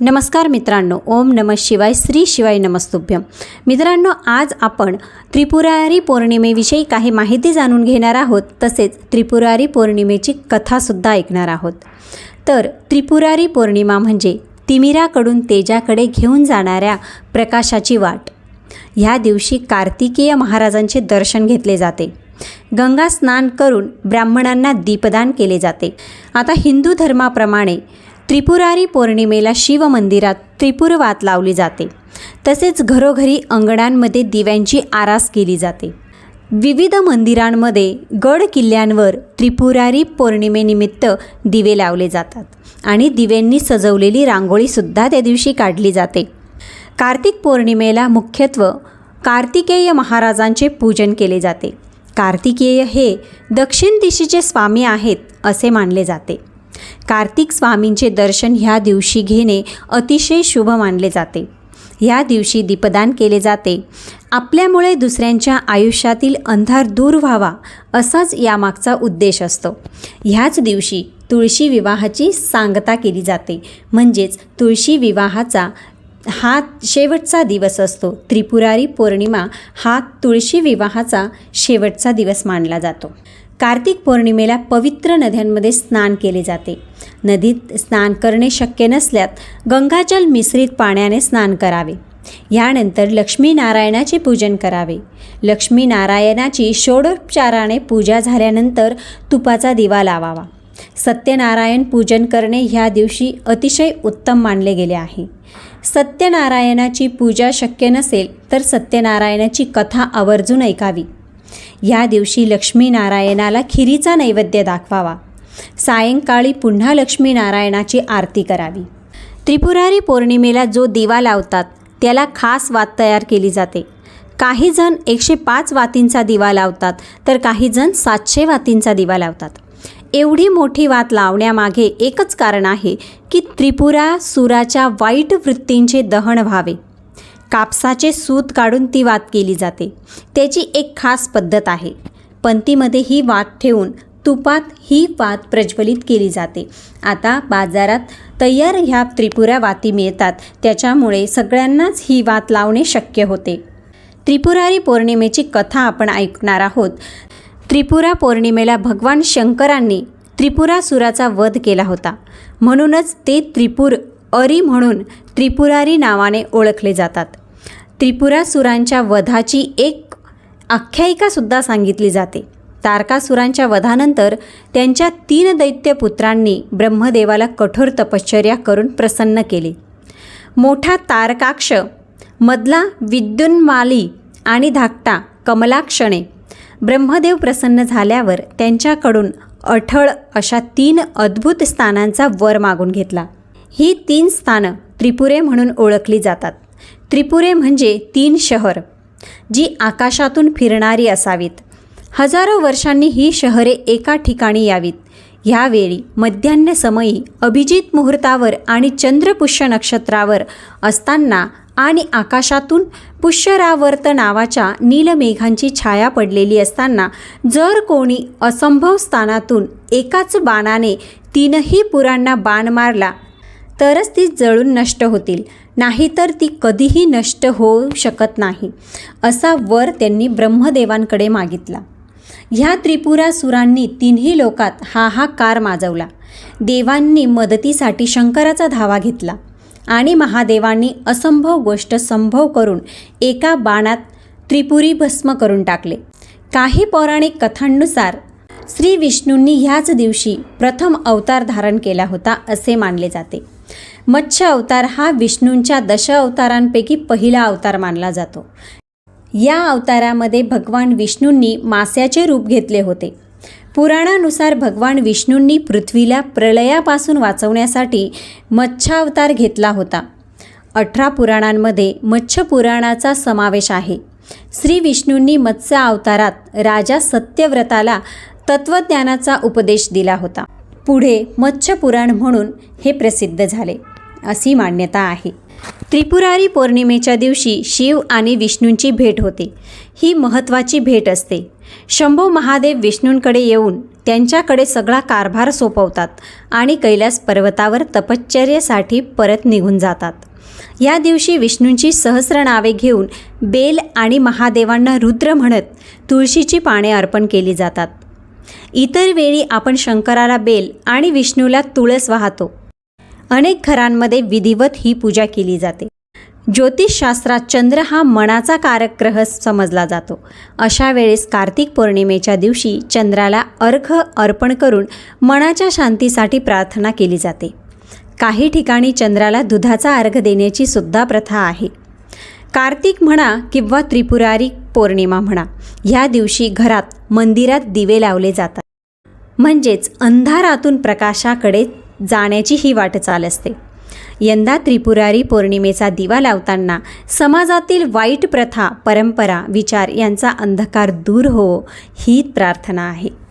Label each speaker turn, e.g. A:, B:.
A: नमस्कार मित्रांनो ओम नम शिवाय श्री शिवाय नमस्तुभ्यम. मित्रांनो आज आपण त्रिपुरारी पौर्णिमेविषयी काही माहिती जाणून घेणार आहोत तसेच त्रिपुरारी पौर्णिमेची कथासुद्धा ऐकणार आहोत. तर त्रिपुरारी पौर्णिमा म्हणजे तिमिराकडून तेजाकडे घेऊन जाणाऱ्या प्रकाशाची वाट. ह्या दिवशी कार्तिकेय महाराजांचे दर्शन घेतले जाते. गंगा स्नान करून ब्राह्मणांना दीपदान केले जाते. आता हिंदू धर्माप्रमाणे त्रिपुरारी पौर्णिमेला शिवमंदिरात त्रिपुरवात लावली जाते. तसेच घरोघरी अंगणांमध्ये दिव्यांची आरास केली जाते. विविध मंदिरांमध्ये गड किल्ल्यांवर त्रिपुरारी पौर्णिमेनिमित्त दिवे लावले जातात आणि दिव्यांनी सजवलेली रांगोळीसुद्धा त्या दिवशी काढली जाते. कार्तिक पौर्णिमेला मुख्यत्व कार्तिकेय महाराजांचे पूजन केले जाते. कार्तिकेय हे दक्षिण दिशेचे स्वामी आहेत असे मानले जाते. कार्तिक स्वामींचे दर्शन ह्या दिवशी घेणे अतिशय शुभ मानले जाते. ह्या दिवशी दीपदान केले जाते. आपल्यामुळे दुसऱ्यांच्या आयुष्यातील अंधार दूर व्हावा असाच यामागचा उद्देश असतो. ह्याच दिवशी तुळशी विवाहाची सांगता केली जाते. म्हणजेच तुळशी विवाहाचा हा शेवटचा दिवस असतो. त्रिपुरारी पौर्णिमा हा तुळशी विवाहाचा शेवटचा दिवस मानला जातो. कार्तिक पौर्णिमेला पवित्र नद्यांमध्ये स्नान केले जाते. नदीत स्नान करणे शक्य नसल्यात गंगाजल मिश्रित पाण्याने स्नान करावे. यानंतर लक्ष्मीनारायणाचे पूजन करावे. लक्ष्मीनारायणाची षोडोपचाराने पूजा झाल्यानंतर तुपाचा दिवा लावावा. सत्यनारायण पूजन करणे ह्या दिवशी अतिशय उत्तम मानले गेले आहे. सत्यनारायणाची पूजा शक्य नसेल तर सत्यनारायणाची कथा आवर्जून ऐकावी. या दिवशी लक्ष्मीनारायणाला खिरीचा नैवेद्य दाखवावा. सायंकाळी पुन्हा लक्ष्मीनारायणाची आरती करावी. त्रिपुरारी पौर्णिमेला जो दिवा लावतात त्याला खास वात तयार केली जाते. काही जण एकशे पाच वातींचा दिवा लावतात तर काही जण सातशे वातींचा दिवा लावतात. एवढी मोठी वात लावण्यामागे एकच कारण आहे की त्रिपुरा सुराच्या वाईट वृत्तींचे दहन व्हावे. कापसाचे सूत काढून ती वात केली जाते. त्याची एक खास पद्धत आहे. पंतीमध्ये ही वात ठेवून तुपात ही वात प्रज्वलित केली जाते. आता बाजारात तयार ह्या त्रिपुरा वाती मिळतात. त्याच्यामुळे सगळ्यांनाच ही वात लावणे शक्य होते. त्रिपुरारी पौर्णिमेची कथा आपण ऐकणार आहोत. त्रिपुरा पौर्णिमेला भगवान शंकरांनी त्रिपुरासुराचा वध केला होता. म्हणूनच ते त्रिपुर अरी म्हणून त्रिपुरारी नावाने ओळखले जातात. त्रिपुरासुरांच्या वधाची एक आख्यायिकासुद्धा सांगितली जाते. तारकासुरांच्या वधानंतर त्यांच्या तीन दैत्यपुत्रांनी ब्रह्मदेवाला कठोर तपश्चर्या करून प्रसन्न केले. मोठा तारकाक्ष मधला विद्युन्माली आणि धाकटा कमलाक्षणे ब्रह्मदेव प्रसन्न झाल्यावर त्यांच्याकडून अठळ अशा तीन अद्भुत स्थानांचा वर मागून घेतला. ही तीन स्थानं त्रिपुरे म्हणून ओळखली जातात. त्रिपुरे म्हणजे तीन शहर जी आकाशातून फिरणारी असावीत. हजारो वर्षांनी ही शहरे एका ठिकाणी यावीत. ह्यावेळी मध्यान्ह समयी अभिजित मुहूर्तावर आणि चंद्रपुष्य नक्षत्रावर असताना आणि आकाशातून पुष्यरावर्त नावाच्या नीलमेघांची छाया पडलेली असताना जर कोणी असंभव स्थानातून एकाच बाणाने तीनही पुरांना बाण मारला तरच ती जळून नष्ट होतील. नाहीतर ती कधीही नष्ट होऊ शकत नाही असा वर त्यांनी ब्रह्मदेवांकडे मागितला. ह्या त्रिपुरा सुरांनी तिन्ही लोकात हाहाकार माजवला. देवांनी मदतीसाठी शंकराचा धावा घेतला आणि महादेवांनी असंभव गोष्ट संभव करून एका बाणात त्रिपुरी भस्म करून टाकले. काही पौराणिक कथांनुसार श्री विष्णूंनी ह्याच दिवशी प्रथम अवतार धारण केला होता असे मानले जाते. मत्स्य अवतार हा विष्णूंच्या दश अवतारांपैकी पहिला अवतार मानला जातो. या अवतारामध्ये भगवान विष्णूंनी मास्याचे रूप घेतले होते. पुराणानुसार भगवान विष्णूंनी पृथ्वीला प्रलयापासून वाचवण्यासाठी मच्छावतार घेतला होता. अठरा पुराणांमध्ये मत्स्य पुराणाचा समावेश आहे. श्री विष्णूंनी मत्स्य अवतारात राजा सत्यव्रताला तत्त्वज्ञानाचा उपदेश दिला होता. पुढे मत्स्य पुराण म्हणून हे प्रसिद्ध झाले. अशी मान्यता आहे. त्रिपुरारी पौर्णिमेच्या दिवशी शिव आणि विष्णूंची भेट होते. ही महत्त्वाची भेट असते. शंभो महादेव विष्णूंकडे येऊन त्यांच्याकडे सगळा कारभार सोपवतात आणि कैलास पर्वतावर तपश्चर्येसाठी परत निघून जातात. या दिवशी विष्णूंची सहस्र नावे घेऊन बेल आणि महादेवांना रुद्र म्हणत तुळशीची पाने अर्पण केली जातात. इतर वेळी आपण शंकराला बेल आणि विष्णूला तुळस वाहतो. अनेक घरांमध्ये विधिवत ही पूजा केली जाते. ज्योतिषशास्त्रात चंद्र हा मनाचा कारक ग्रह समजला जातो. अशा वेळेस कार्तिक पौर्णिमेच्या दिवशी चंद्राला अर्घ अर्पण करून मनाच्या शांतीसाठी प्रार्थना केली जाते. काही ठिकाणी चंद्राला दुधाचा अर्घ देण्याची सुद्धा प्रथा आहे. कार्तिक म्हणा किंवा त्रिपुरारी पौर्णिमा म्हणा ह्या दिवशी घरात मंदिरात दिवे लावले जातात. म्हणजेच अंधारातून प्रकाशाकडे जाण्याची ही वाटचाल असते. यंदा त्रिपुरारी पौर्णिमेचा दिवा लावताना समाजातील वाईट प्रथा परंपरा विचार यांचा अंधकार दूर हो ही प्रार्थना आहे.